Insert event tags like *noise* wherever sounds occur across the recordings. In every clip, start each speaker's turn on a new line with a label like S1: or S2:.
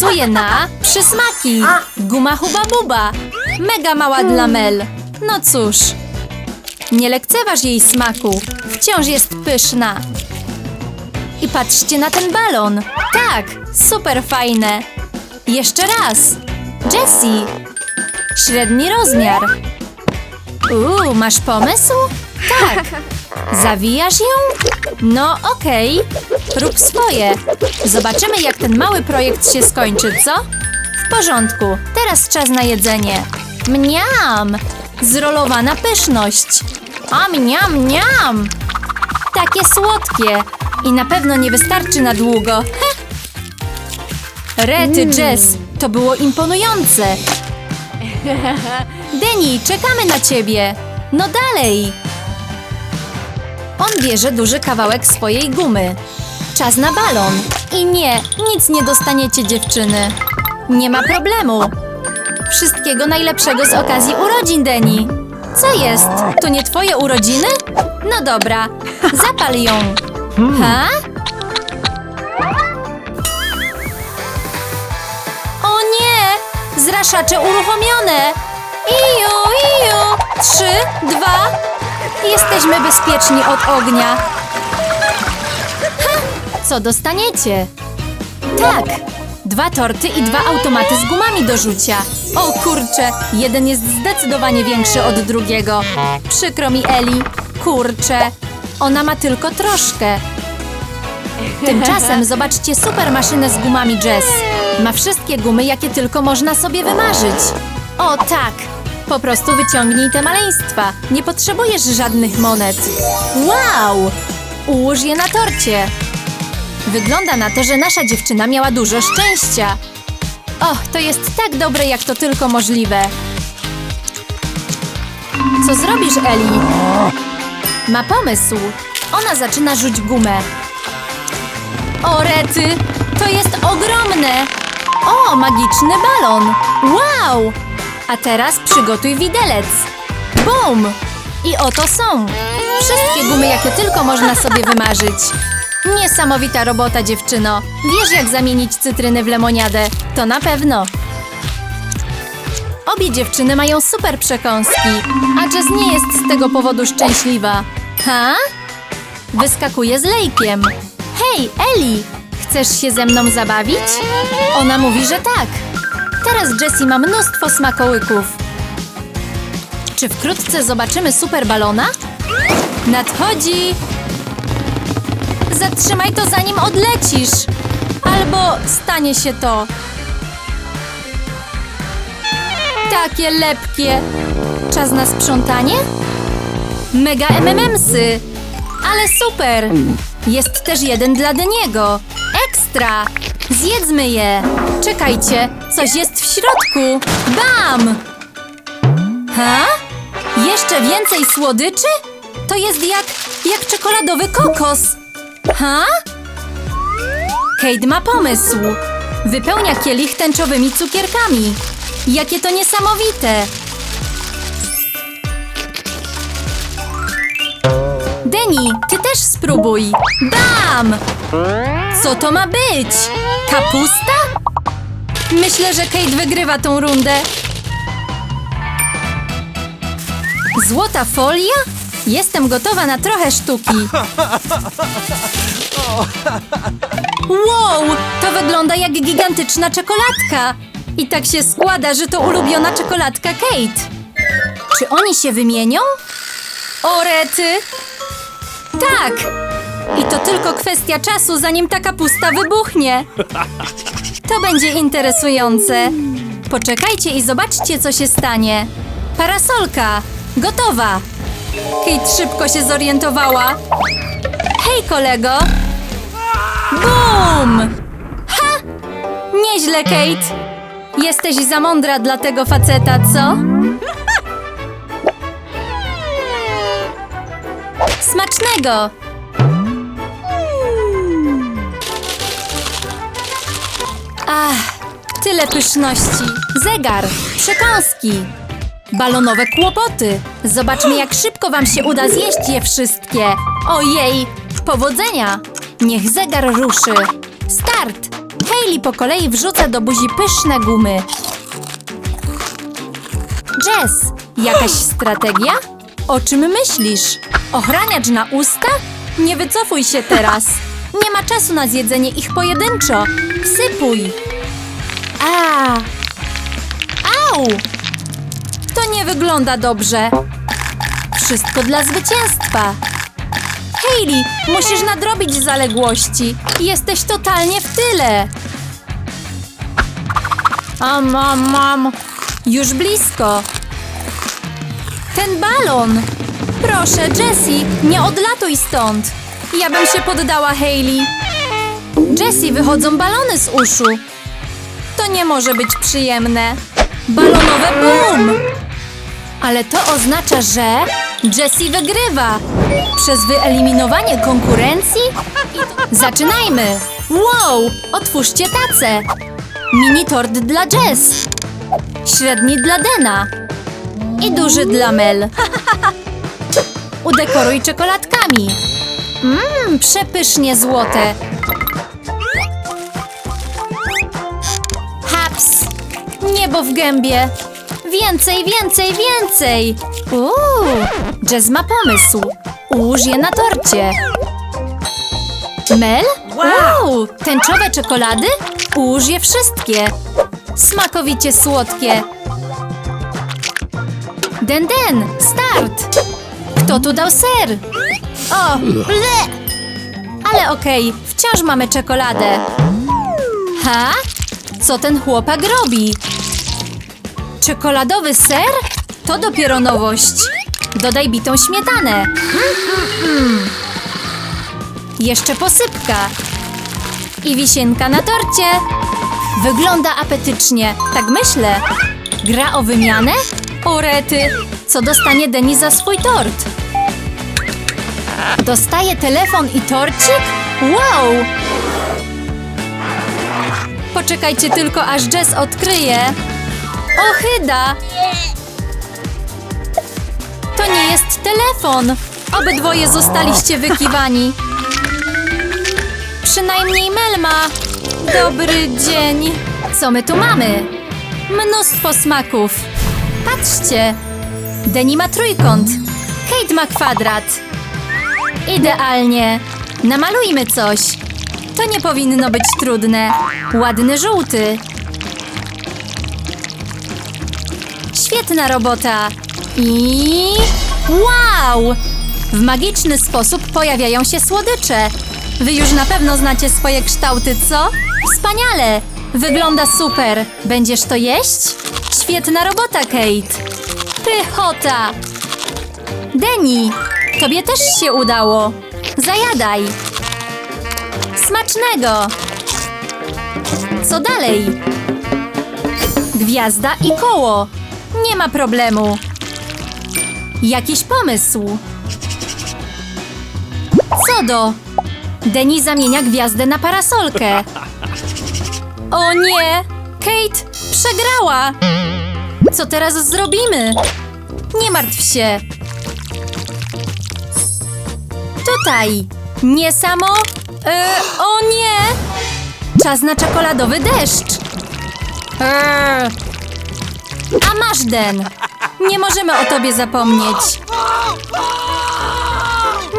S1: Pasuje na przysmaki. Guma huba buba. Mega mała dla Mel. No cóż. Nie lekceważ jej smaku. Wciąż jest pyszna. I patrzcie na ten balon. Tak, super fajne. Jeszcze raz. Jessie. Średni rozmiar. Uuu, masz pomysł? Tak. Zawijasz ją? No okej. Rób swoje. Zobaczymy, jak ten mały projekt się skończy, co? W porządku. Teraz czas na jedzenie. Mniam! Zrolowana pyszność. A mniam, mniam! Takie słodkie. I na pewno nie wystarczy na długo. Rety, Jess, to było imponujące. *laughs* Deni, czekamy na ciebie. No dalej. On bierze duży kawałek swojej gumy. Czas na balon. I nie, nic nie dostaniecie dziewczyny. Nie ma problemu. Wszystkiego najlepszego z okazji urodzin, Deni. Co jest? To nie twoje urodziny? No dobra, zapal ją. Ha? O nie! Zraszacze uruchomione! Iju, iju! Trzy, dwa... Jesteśmy bezpieczni od ognia. Ha! Co dostaniecie? Tak! Dwa torty i dwa automaty z gumami do rzucia. O kurczę, jeden jest zdecydowanie większy od drugiego. Przykro mi, Eli. Kurczę, ona ma tylko troszkę. Tymczasem zobaczcie super maszynę z gumami Jess. Ma wszystkie gumy, jakie tylko można sobie wymarzyć. O tak! Po prostu wyciągnij te maleństwa. Nie potrzebujesz żadnych monet. Wow! Ułóż je na torcie. Wygląda na to, że nasza dziewczyna miała dużo szczęścia. O, to jest tak dobre, jak to tylko możliwe. Co zrobisz, Eli? Ma pomysł. Ona zaczyna rzuć gumę. O, rety! To jest ogromne! O, magiczny balon! Wow! A teraz przygotuj widelec. Bum! I oto są. Wszystkie gumy, jakie tylko można sobie wymarzyć. Niesamowita robota, dziewczyno. Wiesz, jak zamienić cytryny w lemoniadę. To na pewno. Obie dziewczyny mają super przekąski, a Jess nie jest z tego powodu szczęśliwa. Ha? Wyskakuje z lejkiem. Hej, Eli! Chcesz się ze mną zabawić? Ona mówi, że tak. Teraz Jessie ma mnóstwo smakołyków. Czy wkrótce zobaczymy super balona? Nadchodzi! Zatrzymaj to zanim odlecisz! Albo stanie się to. Takie lepkie. Czas na sprzątanie? Mega MMMsy! Ale super! Jest też jeden dla Deniego. Ekstra! Zjedzmy je! Czekajcie, coś jest w środku! Bam! Ha? Jeszcze więcej słodyczy? To jest jak, jak czekoladowy kokos. Ha? Kate ma pomysł. Wypełnia kielich tęczowymi cukierkami. Jakie to niesamowite! Deni, ty też spróbuj. Bam! Co to ma być? Kapusta? Myślę, że Kate wygrywa tą rundę. Złota folia? Jestem gotowa na trochę sztuki. Wow, to wygląda jak gigantyczna czekoladka. I tak się składa, że to ulubiona czekoladka Kate. Czy oni się wymienią? O rety! Tak! I to tylko kwestia czasu, zanim ta kapusta wybuchnie. To będzie interesujące. Poczekajcie i zobaczcie, co się stanie. Parasolka! Gotowa! Kate szybko się zorientowała. Hej, kolego! Bum! Ha! Nieźle, Kate. Jesteś za mądra dla tego faceta, co? Smacznego! Ach, tyle pyszności. Zegar, przekąski, balonowe kłopoty. Zobaczmy, jak szybko wam się uda zjeść je wszystkie. Ojej, powodzenia! Niech zegar ruszy. Start! Hailey po kolei wrzuca do buzi pyszne gumy. Jess, jakaś strategia? O czym myślisz? Ochraniacz na usta? Nie wycofuj się teraz. Nie ma czasu na zjedzenie ich pojedynczo. Wsypuj. A. Au! To nie wygląda dobrze. Wszystko dla zwycięstwa. Hailey, musisz nadrobić zaległości. Jesteś totalnie w tyle. A mam, mam. Już blisko. Ten balon. Proszę, Jessie, nie odlatuj stąd. Ja bym się poddała Hailey. Jessie, wychodzą balony z uszu. To nie może być przyjemne. Balonowe boom! Ale to oznacza, że Jessie wygrywa. Przez wyeliminowanie konkurencji? Zaczynajmy! Wow! Otwórzcie tacę! Mini tort dla Jess. Średni dla Dena. I duży dla Mel. *laughs* Udekoruj czekoladkami. Mmm, przepysznie złote. Haps! Niebo w gębie. Więcej, więcej, więcej. Uuu, Jazz ma pomysł. Ułóż je na torcie. Mel? Wow, tęczowe czekolady? Ułóż je wszystkie. Smakowicie słodkie. Den, den, start! Kto tu dał ser? O, ble! Ale okej, wciąż mamy czekoladę. Ha? Co ten chłopak robi? Czekoladowy ser? To dopiero nowość. Dodaj bitą śmietanę. Jeszcze posypka. I wisienka na torcie. Wygląda apetycznie, tak myślę. Gra o wymianę? O rety, co dostanie Denis za swój tort? Dostaje telefon i torcik? Wow! Poczekajcie tylko, aż Jess odkryje. Ochyda! To nie jest telefon. Obydwoje zostaliście wykiwani. Przynajmniej Melma. Dobry dzień. Co my tu mamy? Mnóstwo smaków. Patrzcie. Deni ma trójkąt. Kate ma kwadrat. Idealnie. Namalujmy coś. To nie powinno być trudne. Ładny żółty. Świetna robota. I... Wow! W magiczny sposób pojawiają się słodycze. Wy już na pewno znacie swoje kształty, co? Wspaniale! Wygląda super. Będziesz to jeść? Świetna robota, Kate. Pychota! Deni, tobie też się udało. Zajadaj. Smacznego! Co dalej? Gwiazda i koło. Nie ma problemu. Jakiś pomysł. Co do? Deni zamienia gwiazdę na parasolkę. O nie! Kate przegrała! Co teraz zrobimy? Nie martw się. Tutaj. Nie samo? E, o nie! Czas na czekoladowy deszcz. Eee. A masz, Den. Nie możemy o tobie zapomnieć.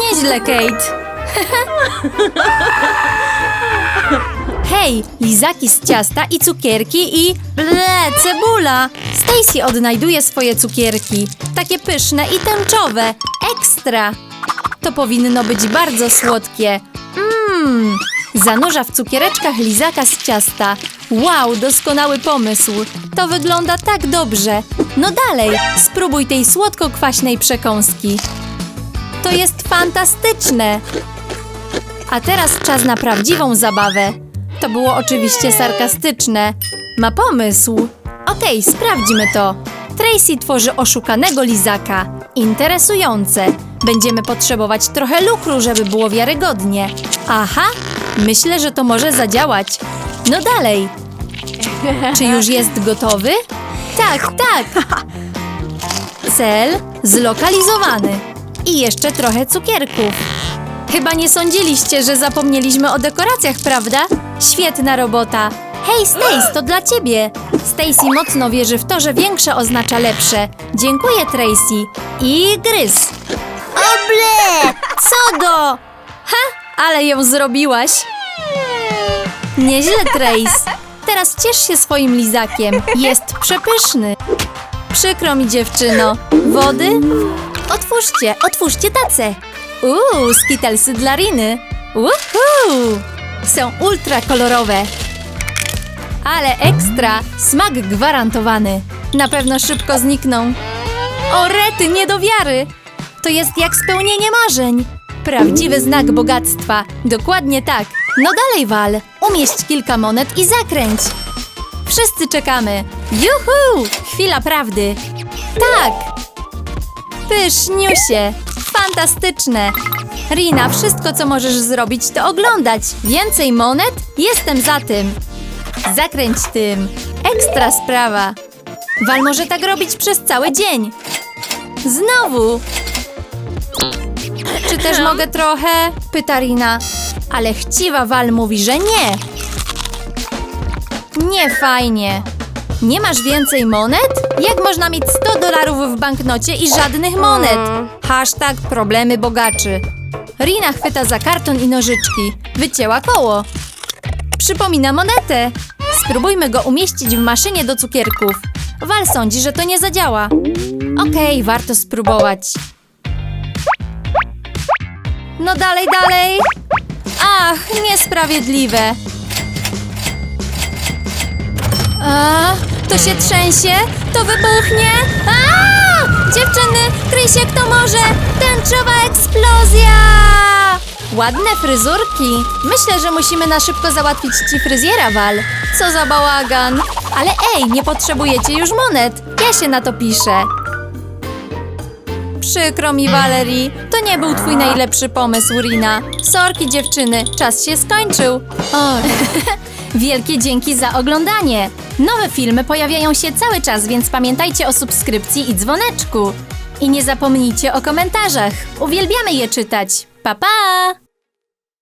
S1: Nieźle, Kate. *laughs* Hej, lizaki z ciasta i cukierki i... Ble, cebula! Stacy odnajduje swoje cukierki. Takie pyszne i tęczowe. Ekstra! To powinno być bardzo słodkie. Mmm! Zanurza w cukiereczkach lizaka z ciasta. Wow, doskonały pomysł. To wygląda tak dobrze. No dalej, spróbuj tej słodko-kwaśnej przekąski. To jest fantastyczne! A teraz czas na prawdziwą zabawę. To było oczywiście sarkastyczne. Ma pomysł. Okej, sprawdźmy to. Tracy tworzy oszukanego lizaka. Interesujące. Będziemy potrzebować trochę lukru, żeby było wiarygodnie. Aha, myślę, że to może zadziałać. No dalej. *laughs* Czy już jest gotowy? Tak, tak. Cel zlokalizowany. I jeszcze trochę cukierków. Chyba nie sądziliście, że zapomnieliśmy o dekoracjach, prawda? Świetna robota. Hej, Stace, to dla ciebie. Stacy mocno wierzy w to, że większe oznacza lepsze. Dziękuję, Tracy. I gryz. Oble! Co do? Ha, ale ją zrobiłaś. Nieźle, Trace. Teraz ciesz się swoim lizakiem. Jest przepyszny. Przykro mi, dziewczyno. Wody? Otwórzcie, otwórzcie tacę. Uuu, skitelsy dla Riny. Uhu! Są ultra kolorowe. Ale ekstra, smak gwarantowany. Na pewno szybko znikną. O rety, nie do wiary! To jest jak spełnienie marzeń. Prawdziwy znak bogactwa. Dokładnie tak. No dalej, Wal. Umieść kilka monet i zakręć. Wszyscy czekamy. Juhu! Chwila prawdy. Tak! Pyszniusie! Fantastyczne! Rina, wszystko co możesz zrobić to oglądać. Więcej monet? Jestem za tym. Zakręć tym. Ekstra sprawa. Wal może tak robić przez cały dzień. Znowu. Też mogę trochę? Pyta Rina. Ale chciwa Wal mówi, że nie. Nie fajnie. Nie masz więcej monet? Jak można mieć 100 dolarów w banknocie i żadnych monet? Hashtag problemy bogaczy. Rina chwyta za karton i nożyczki. Wycięła koło. Przypomina monetę. Spróbujmy go umieścić w maszynie do cukierków. Wal sądzi, że to nie zadziała. Okej, warto spróbować. No dalej, dalej. Ach, niesprawiedliwe. A, to się trzęsie? To wybuchnie? A! Dziewczyny, kryj się kto może! Tęczowa eksplozja! Ładne fryzurki. Myślę, że musimy na szybko załatwić ci fryzjera, Wal. Co za bałagan. Ale ej, nie potrzebujecie już monet. Ja się na to piszę. Przykro mi, Valerie. To nie był twój najlepszy pomysł, Rina. Sorki, dziewczyny. Czas się skończył. *laughs* Wielkie dzięki za oglądanie! Nowe filmy pojawiają się cały czas, więc pamiętajcie o subskrypcji i dzwoneczku. I nie zapomnijcie o komentarzach. Uwielbiamy je czytać. Pa pa!